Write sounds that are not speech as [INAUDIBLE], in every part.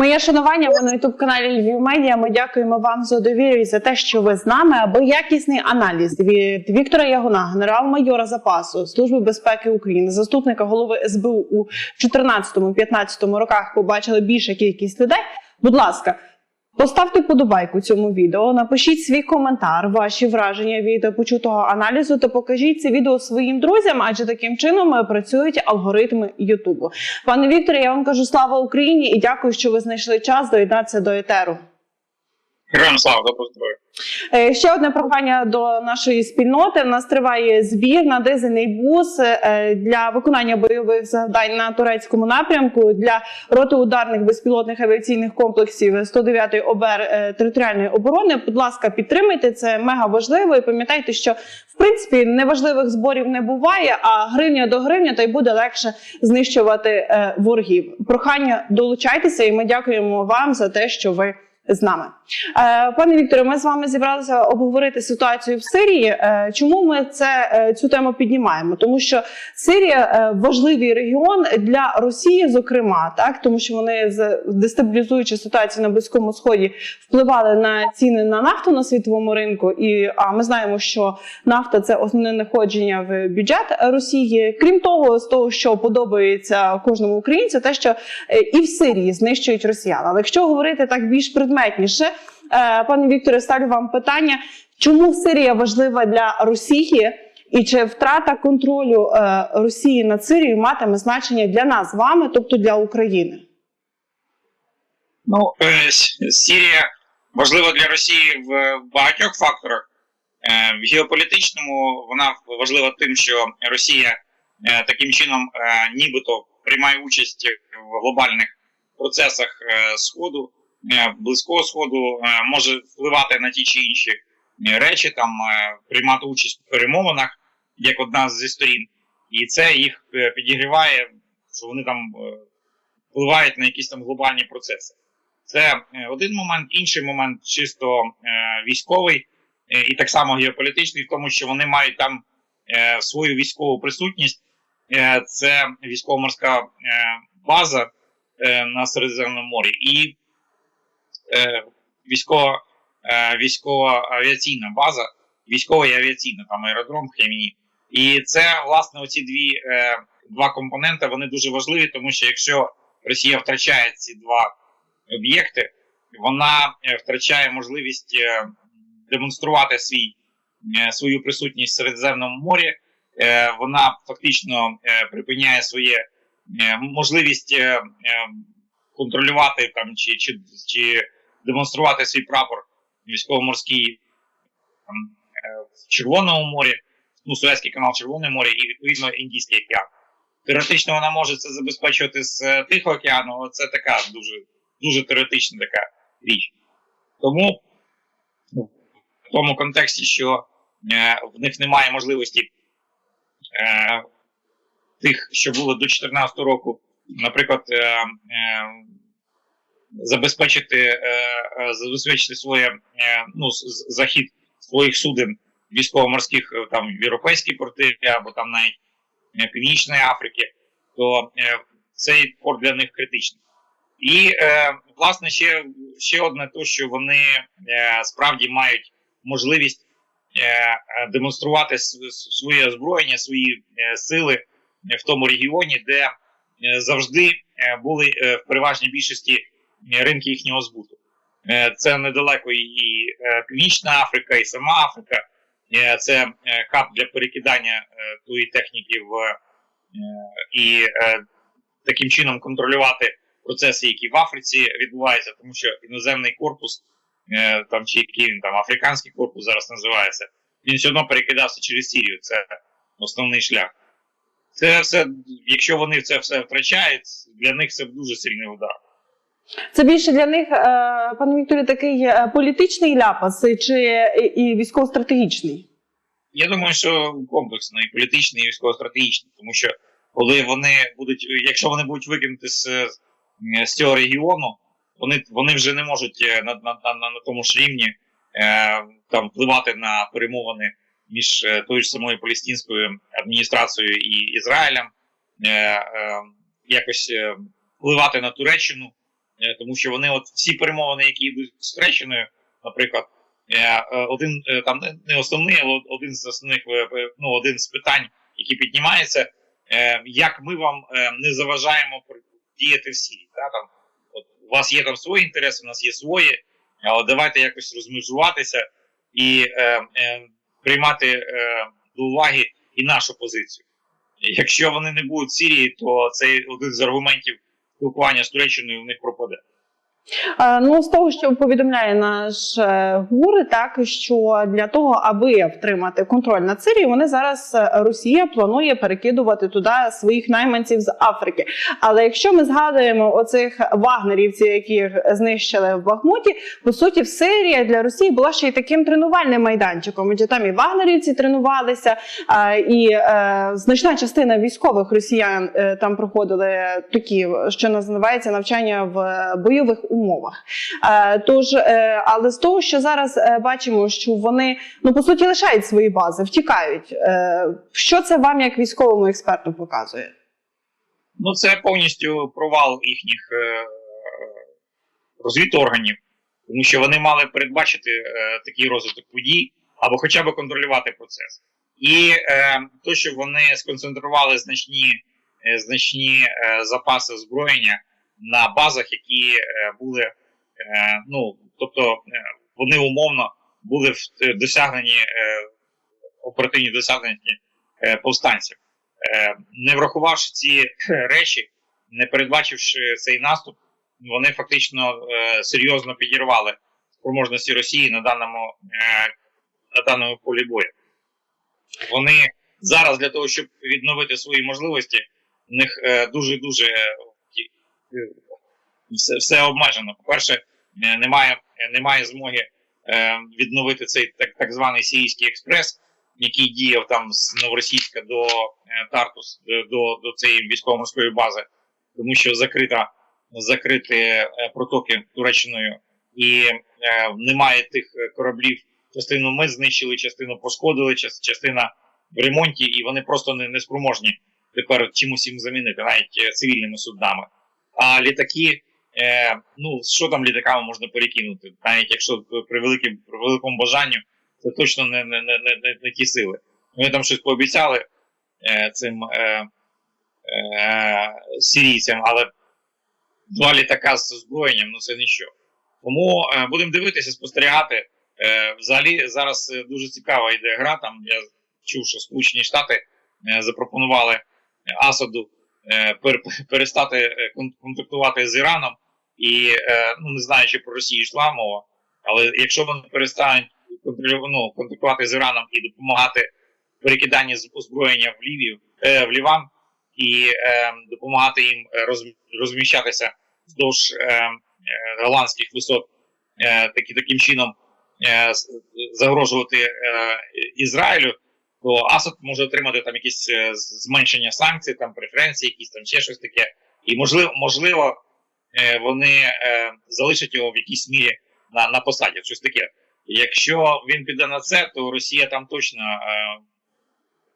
Моє шанування ви на youtube каналі Львів Медіа. Ми дякуємо вам за довіру і за те, що ви з нами. Аби якісний аналіз від Віктора Ягуна, генерал-майора запасу Служби безпеки України, заступника голови СБУ у 2014-2015 роках побачили більша кількість людей. Будь ласка. Поставте подобайку цьому відео, напишіть свій коментар, ваші враження від почутого аналізу та покажіть це відео своїм друзям, адже таким чином е, працюють алгоритми Ютубу. Пане Вікторе, я вам кажу слава Україні і дякую, що ви знайшли час доєднатися до етеру. Героям. Е, Ще одне прохання до нашої спільноти. У нас триває збір на дизельний бус е, для виконання бойових завдань на турецькому напрямку для роти ударних безпілотних авіаційних комплексів 109-ї ОБР е, територіальної оборони. Будь ласка, підтримайте це мега важливо. І пам'ятайте, що в принципі неважливих зборів не буває, а гривня до гривня, то й буде легше знищувати ворогів. Прохання долучайтеся, і ми дякуємо вам за те, що ви з нами. Е, Пане Вікторе, ми з вами зібралися обговорити ситуацію в Сирії. Е, Чому ми це е, цю тему піднімаємо? Тому що Сирія важливий регіон для Росії, зокрема, так тому що вони дестабілізуючи ситуацію на близькому сході впливали на ціни на нафту на світовому ринку. І а ми знаємо, що нафта це основне находження в бюджет Росії. Крім того, з того, що подобається кожному українцю, те, що і в Сирії знищують росіян. Але якщо говорити так більш предметніше, пане Вікторе, ставлю вам питання, чому Сирія важлива для Росії? І чи втрата контролю е, Росії над Сирією матиме значення для нас з вами, тобто для України? Ну, е, С- Сірія важлива для Росії в багатьох факторах. Е, В геополітичному вона важлива тим, що Росія е, таким чином е, нібито приймає участь в глобальних процесах е, Сходу, е, Близького Сходу, е, може впливати на ті чи інші е, речі, там е, приймати участь в перемовинах як одна зі сторін. І це їх е, підігріває, що вони там е, впливають на якісь там глобальні процеси. Це е, один момент, інший момент чисто е, військовий е, і так само геополітичний, в тому, що вони мають там е, свою військову присутність. Е, це військово-морська е, база е, на Середземному морі і е, військова, е, військова авіаційна база, військова і авіаційна, там аеродром в. І це, власне, оці дві, е, два компоненти вони дуже важливі, тому що якщо Росія втрачає ці два об'єкти, вона е, втрачає можливість демонструвати свій, свою присутність в Середземному морі. Вона фактично припиняє своє можливість контролювати там чи, чи, чи демонструвати свій прапор військово-морський е, в Червоному морі, ну, Суецький канал Червоне море і відповідно Індійський океан. Теоретично вона може це забезпечувати з е, Тихого океану, але це така дуже дуже теоретична така річ. Тому ну, в тому контексті, що е, в них немає можливості е, тих, що було до 2014 року, наприклад, е, е, забезпечити, е, е, забезпечити своє е, ну, захід своїх суден військово-морських там в європейські порти або там навіть Північної Африки, то цей порт для них критичний. І власне ще, ще одне, то що вони справді мають можливість демонструвати своє озброєння, свої сили в тому регіоні, де завжди були в переважній більшості ринки їхнього збуту. Е, це недалеко і е, Північна Африка, і сама Африка. Е, це е, хаб для перекидання е, тої техніки в е, і е, таким чином контролювати процеси, які в Африці відбуваються, тому що іноземний корпус, е, там чи який він там африканський корпус зараз називається, він все одно перекидався через Сірію. Це основний шлях. Це все, якщо вони це все втрачають, для них це дуже сильний удар. Це більше для них, е, пане Вікторе, такий е, політичний ляпас чи і- військово-стратегічний? Я думаю, що комплексно і політичний, і військово-стратегічний, тому що коли вони будуть, якщо вони будуть викинути з, з цього регіону, вони, вони вже не можуть е, на, на, на, на тому ж рівні е, там впливати на перемовини між е, тою ж самою палестинською адміністрацією і Ізраїлем, е, е, якось е, впливати на Туреччину. е, тому що вони, от всі перемовини, які йдуть з Туреччиною, наприклад, е, е, один е, там не- основний, але один з основних е, е, ну, один з питань, які піднімаються, е, як ми вам е, не заважаємо діяти в Сирії. Та, там, от, у вас є там свої інтереси, у нас є свої, але давайте якось розмежуватися і е, е, приймати е, до уваги і нашу позицію. Якщо вони не будуть в Сирії, то цей один з аргументів спілкування з Туреччиною в них пропаде. Е, Ну, з того, що повідомляє наш е, ГУР, так що для того, аби втримати контроль над Сирією, вони зараз е, Росія планує перекидувати туди своїх найманців з Африки. Але якщо ми згадуємо оцих вагнерівців, яких знищили в Бахмуті, по суті, Сирія для Росії була ще й таким тренувальним майданчиком. Адже там і вагнерівці тренувалися, і значна частина військових росіян там проходили такі, що називається навчання в бойових умовах. Е, Тож, е, але з того, що зараз е, бачимо, що вони ну по суті лишають свої бази, втікають. Що це вам як військовому експерту показує? Ну, це повністю провал їхніх розвідорганів, тому що вони мали передбачити такий розвиток подій або хоча б контролювати процес. І е, то, що вони сконцентрували значні, значні е, запаси озброєння на базах, які е, були, е, ну тобто е, вони умовно були досягнені оперативні досягнення повстанців. Не врахувавши ці речі, не передбачивши цей наступ, вони фактично серйозно підірвали спроможності Росії на даному, на даному полі бою. Вони зараз для того, щоб відновити свої можливості, в них е, дуже-дуже е, е, все, все обмежено. По-перше, е, немає, немає змоги е, відновити цей так, так званий Сирійський експрес, який діяв там з Новоросійська до е, Тартус, е, до, до цієї військово-морської бази, тому що закрита, закриті е, протоки Туреччиною, і е, немає тих е, кораблів. Частину ми знищили, частину пошкодили, час- частина в ремонті, і вони просто не, не спроможні тепер чимось їм замінити, навіть е, цивільними суднами. А літаки, е, ну що там літаками можна перекинути, навіть якщо при великим при великому бажанню, це точно не, не, не, не, не, ті сили. Вони там щось пообіцяли е, цим е, е, сирійцям, але два літака з озброєнням ну це нічого. Тому е, будемо дивитися, спостерігати. Е, взагалі зараз е, дуже цікава йде гра. Там я чув, що Сполучені Штати е, запропонували Асаду перестати е, контактувати з Іраном, і е, ну не знаю, чи про Росію йшла але якщо вони перестануть ну, контактувати з Іраном і допомагати в перекиданні озброєння в Лівію, е, в Ліван і е, допомагати їм е, роз, розміщатися вздовж е, е, голландських висот, е, такі, таким чином е, загрожувати е, Ізраїлю, то Асад може отримати там якісь е, зменшення санкцій, там преференції, якісь там ще щось таке. І можливо, можливо, е, вони е, залишать його в якійсь мірі на, на посаді, щось таке. Якщо він піде на це, то Росія там точно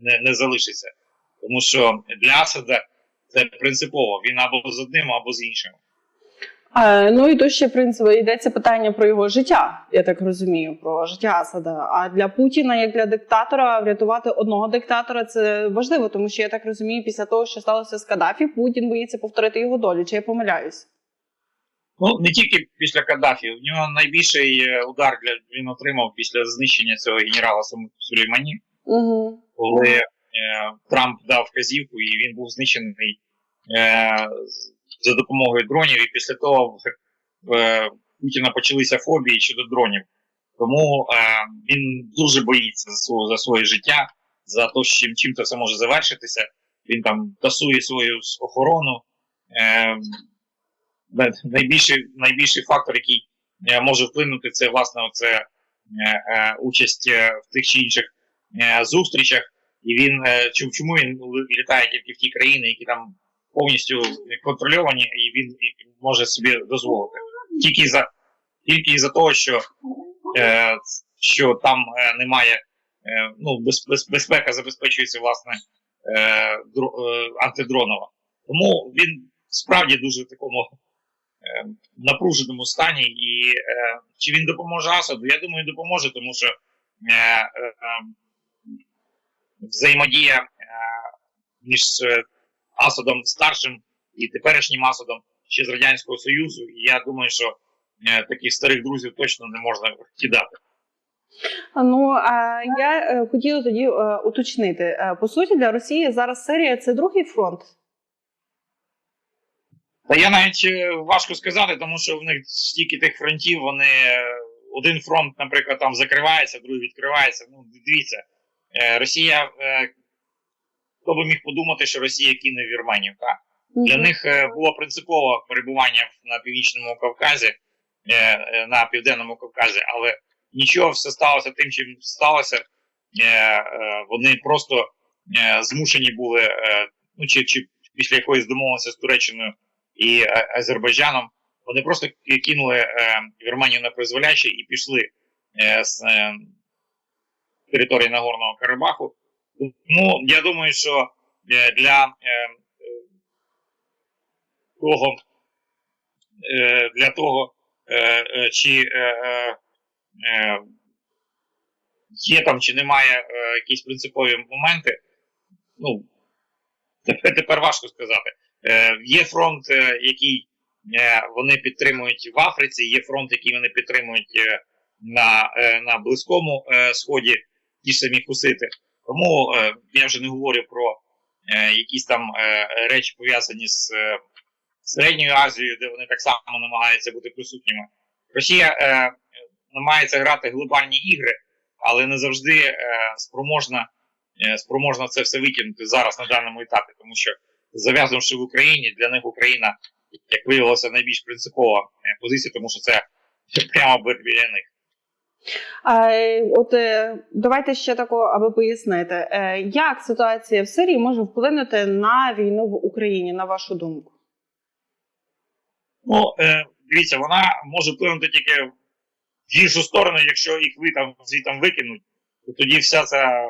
не, не залишиться. Тому що для Асада це принципово. Він або з одним, або з іншим. Е, Ну і тут ще в принципі йдеться питання про його життя. Я так розумію, про життя Асада. А для Путіна, як для диктатора, врятувати одного диктатора це важливо, тому що я так розумію, після того, що сталося з Каддафі, Путін боїться повторити його долю. Чи я помиляюсь? Ну не тільки після Каддафі. У нього найбільший е, удар для він отримав після знищення цього генерала Сулеймані, Угу. коли е, Трамп дав вказівку, і він був знищений е, за допомогою дронів. І після того в Путіна почалися фобії щодо дронів. Тому е, він дуже боїться за своє, за своє життя, за те, чим, чим це все може завершитися. Він там тасує свою охорону. Е, найбільший, найбільший фактор, який е, може вплинути, це власне оце, е, е, участь е, в тих чи інших е, зустрічах. І він чому він літає тільки в ті країни, які там повністю контрольовані, і він може собі дозволити. Тільки за тільки за того, що, е, що там е, немає, е, ну, без, без, безпека забезпечується власне е, дро, е, антидронова. Тому він справді дуже в такому в напруженому стані, і е, чи він допоможе Асаду? Я думаю, допоможе, тому що е, е, е, взаємодія е, між е, Асадом старшим і теперішнім Асадом ще з Радянського Союзу. І я думаю, що е, таких старих друзів точно не можна кидати. Ну а я е, хотіла тоді е, уточнити. По суті, для Росії зараз Сирія це другий фронт. Та я навіть важко сказати, тому що в них стільки тих фронтів, вони один фронт, наприклад, там закривається, другий відкривається. Ну, дивіться, Росія. Хто би міг подумати, що Росія кине Вірменію? Так? Для них е, було принципово перебування на північному Кавказі, е, е, на південному Кавказі, але нічого все сталося тим, чим сталося. Вони просто змушені були, ну чи, чи після якоїсь домовленості з Туреччиною і Азербайджаном, вони просто кинули Вірменію на призволяще і пішли з території Нагорного Карабаху. Тому я думаю, що е, для е, того, е, для того, е, е, чи є там, чи немає якісь принципові моменти, ну, тепер, важко сказати. Є фронт, який вони підтримують в Африці, є фронт, який вони підтримують на, на Близькому Сході, ті самі хусити. Тому е, я вже не говорю про е, якісь там е, речі пов'язані з е, Середньою Азією, де вони так само намагаються бути присутніми. Росія е, намагається грати глобальні ігри, але не завжди е, спроможна, е, спроможна це все витягнути зараз на даному етапі, тому що зав'язавши в Україні, для них Україна, як виявилося, найбільш принципова е, позиція, тому що це прямо бі- біля них. А, от е, давайте ще такого, аби пояснити, Е, як ситуація в Сирії може вплинути на війну в Україні, на вашу думку? Ну, е, дивіться, вона може вплинути тільки в іншу сторону, якщо їх ви там звітом викинуть, то тоді вся ця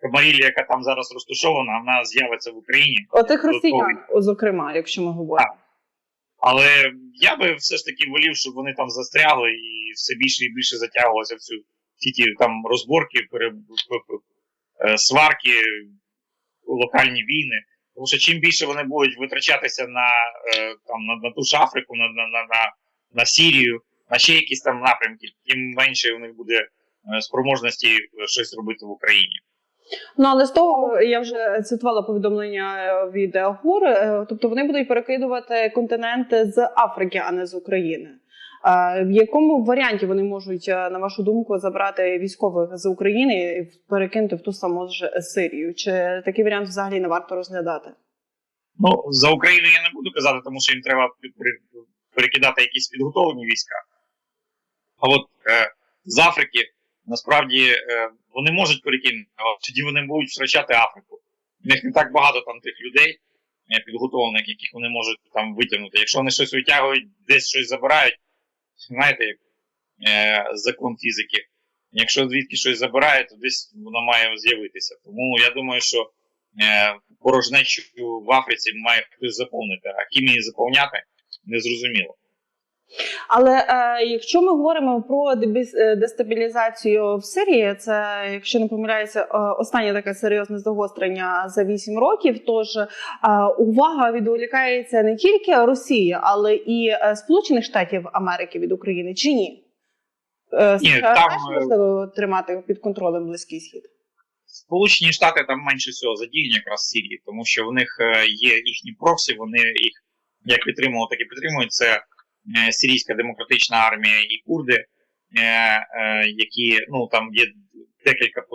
камарілля, яка там зараз розташована, вона з'явиться в Україні. Отих росіян, зокрема, якщо ми говоримо. Але я би все ж таки волів, щоб вони там застрягли і все більше і більше затягувалося в цю всі ті там розборки, пере, п- п- е, сварки, локальні війни. Тому що чим більше вони будуть витрачатися на, е, там, на, на ту ж Африку, на, на, на, на, Сірію, на ще якісь там напрямки, тим менше у них буде е, спроможності щось робити в Україні. Ну але з того я вже цитувала повідомлення е, від ГУР, е, тобто вони будуть перекидувати континенти з Африки, а не з України. В якому варіанті вони можуть, е, на вашу думку, забрати військових з України і перекинути в ту саму ж Сирію? Чи такий варіант взагалі не варто розглядати? Ну, за Україну я не буду казати, тому що їм треба перекидати якісь підготовлені війська. А от е, з Африки насправді е, вони можуть перекинути, тоді вони будуть втрачати Африку. У них не так багато там тих людей е, підготовлених, яких вони можуть там витягнути. Якщо вони щось витягують, десь щось забирають, знаєте, е, закон фізики. Якщо звідки щось забирають, то десь воно має з'явитися. Тому я думаю, що е, порожнечу в Африці має хтось заповнити, а ким її заповняти, незрозуміло. Але е, якщо ми говоримо про е, дестабілізацію в Сирії, це якщо не помиляюся, е, останнє таке серйозне загострення за 8 років. Тож е, увага відволікається не тільки Росії, але і е, Сполучених Штатів Америки від України, чи ні? Е, Ні, США там, теж е, тримати під контролем близький схід. Сполучені Штати там менше всього задіяні якраз в Сирії, тому що в них є їхні проксі, вони їх як підтримували, так і підтримують. Це Сирійська демократична армія і курди, е, е, які ну там є декілька е, е,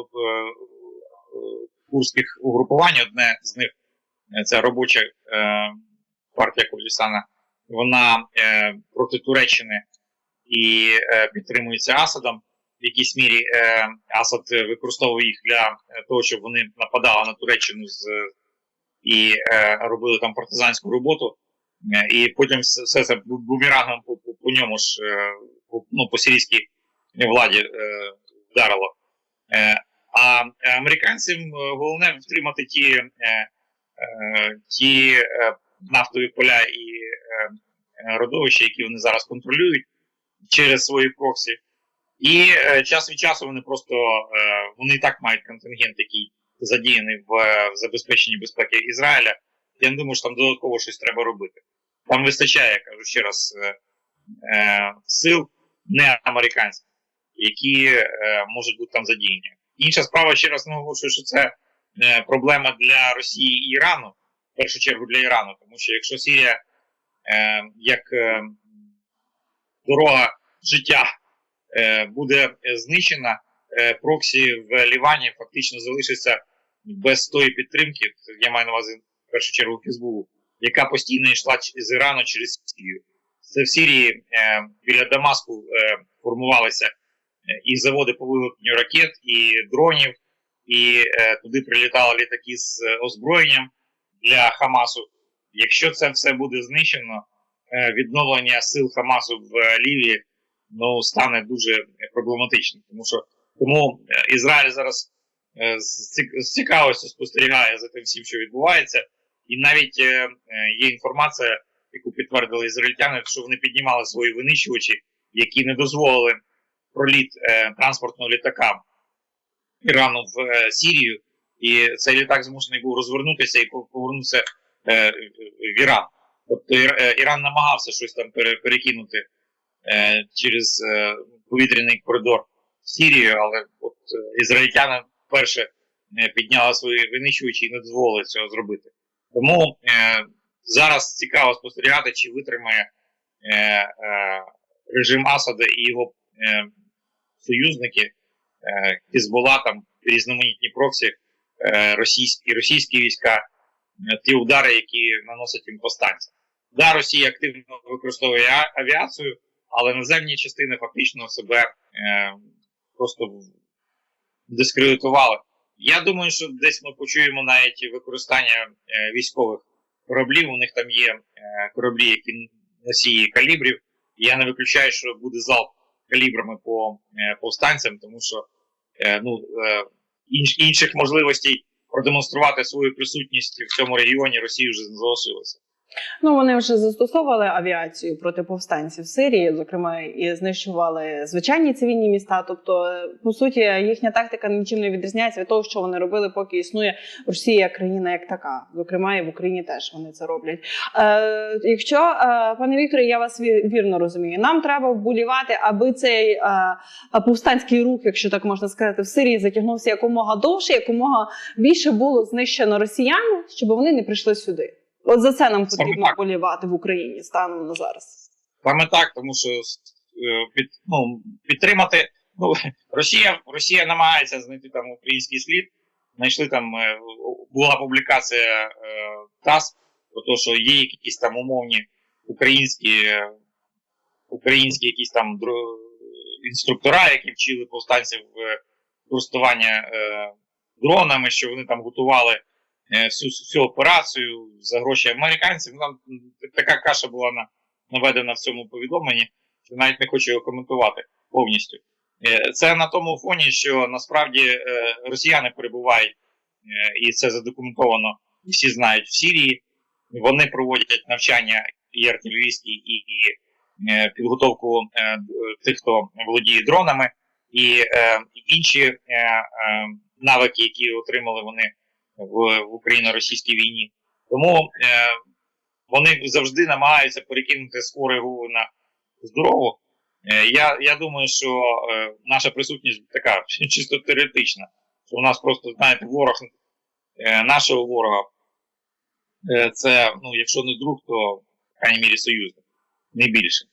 курських угрупувань. Одне з них е, це робоча е, партія Курдистана. Вона е, проти Туреччини і е, підтримується Асадом в якійсь мірі е, Асад е, використовував їх для е, того, щоб вони нападали на Туреччину з, і е, робили там партизанську роботу. Е, і потім все це бу- бумерангом по, по, по ньому ж е, по, ну, по сирійській владі е, вдарило. А американцям головне втримати ті, ті нафтові поля і родовища, які вони зараз контролюють через свої проксі. І час від часу вони просто вони і так мають контингент, який задіяний в забезпеченні безпеки Ізраїля. Я не думаю, що там додатково щось треба робити. Там вистачає, я кажу ще раз, е, е, сил не американських, які е, можуть бути там задіяні. Інша справа, ще раз наголошую, що це е, проблема для Росії і Ірану, в першу чергу для Ірану, тому що якщо Сирія е, як е, дорога життя е, буде знищена, е, проксі в Лівані фактично залишиться без тої підтримки, я маю на увазі першу чергу Хізбулу, яка постійно йшла з Ірану через Сирію. Це в Сирії е, біля Дамаску е, формувалися е, і заводи по виготовленню ракет, і дронів, і е, туди прилітали літаки з е, озброєнням для Хамасу. Якщо це все буде знищено, е, відновлення сил Хамасу в е, Лівії ну, стане дуже проблематичним. Тому що тому Ізраїль зараз з цікавістю спостерігає за тим всім, що відбувається, і навіть е, е, є інформація, яку підтвердили ізраїльтяни, що вони піднімали свої винищувачі, які не дозволили проліт е, транспортного літака Ірану в е, Сірію, і цей літак змушений був розвернутися і пов- повернутися в Іран. Тобто Іран намагався щось там перекинути через повітряний коридор в Сірію, але от е, ізраїльтяни вперше е, підняли свої винищувачі і не дозволили цього зробити. Тому е, зараз цікаво спостерігати, чи витримає е, е, режим Асада і його е, союзники е, Хізбола, там різноманітні проксі, е, російські, російські війська, е, ті удари, які наносять їм повстанці. Да, Росія активно використовує авіацію, але наземні частини фактично себе е, просто дискредитували. Я думаю, що десь ми почуємо навіть використання е, військових кораблів. У них там є е, кораблі, які носії калібрів. Я не виключаю, що буде залп калібрами по е, повстанцям, тому що ну, інших можливостей продемонструвати свою присутність в цьому регіоні Росії вже не залишилося. Ну вони вже застосовували авіацію проти повстанців в Сирії, зокрема, і знищували звичайні цивільні міста. Тобто, по суті, їхня тактика нічим не відрізняється від того, що вони робили, поки існує Росія країна як така. Зокрема, і в Україні теж вони це роблять. Е, якщо е, пане Вікторе, я вас ві- вірно розумію, нам треба вболівати, аби цей е, повстанський рух, якщо так можна сказати, в Сирії затягнувся якомога довше, якомога більше було знищено росіян, щоб вони не прийшли сюди. От за це нам Саме потрібно так. вболівати в Україні станом на зараз. Саме так, тому що е, під, ну, підтримати. Ну, Росія, Росія намагається знайти там український слід. Знайшли там, е, була публікація е, ТАСС про те, що є якісь там умовні українські, е, українські якісь там інструктора, які вчили повстанців в користування е, дронами, що вони там готували е, всю, всю операцію за гроші американців. Ну, там така каша була на, наведена в цьому повідомленні, що навіть не хочу його коментувати повністю. Е, Це на тому фоні, що насправді е, росіяни перебувають, е, і це задокументовано, всі знають в Сірії. Вони проводять навчання і артилерійські, і, і е, підготовку е, тих, хто володіє дронами, і е, інші е, е, навики, які отримали вони в, в Україно-російській війні. Тому е, вони завжди намагаються перекинути з хворої на здорову. Е, я, я думаю, що е, наша присутність така [LAUGHS] чисто теоретична. Що у нас просто, знаєте, ворог е, нашого ворога. Е, це, ну, якщо не друг, то в крайній мірі союзник, не більше.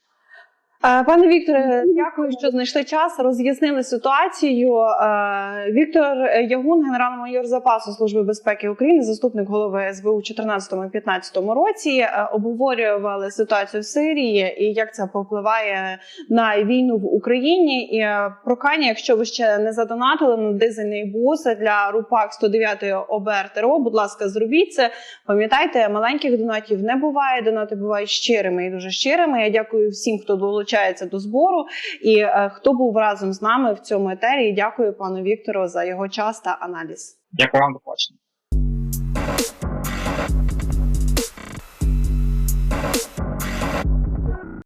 Е, Пане Вікторе, дякую, що знайшли час, роз'яснили ситуацію. Е, Віктор Ягун, генерал-майор запасу Служби безпеки України, заступник голови СБУ у 2014-2015 році, е, обговорювали ситуацію в Сирії і як це попливає на війну в Україні. І прохання, якщо ви ще не задонатили на дизельний бус для РУПАК 109 ОБР ТРО, будь ласка, зробіть це. Пам'ятайте, маленьких донатів не буває. Донати бувають щирими і дуже щирими. Я дякую всім, хто долучається до збору. І е, хто був разом з нами в цьому етері. Дякую пану Віктору за його час та аналіз. Дякую вам до побачення.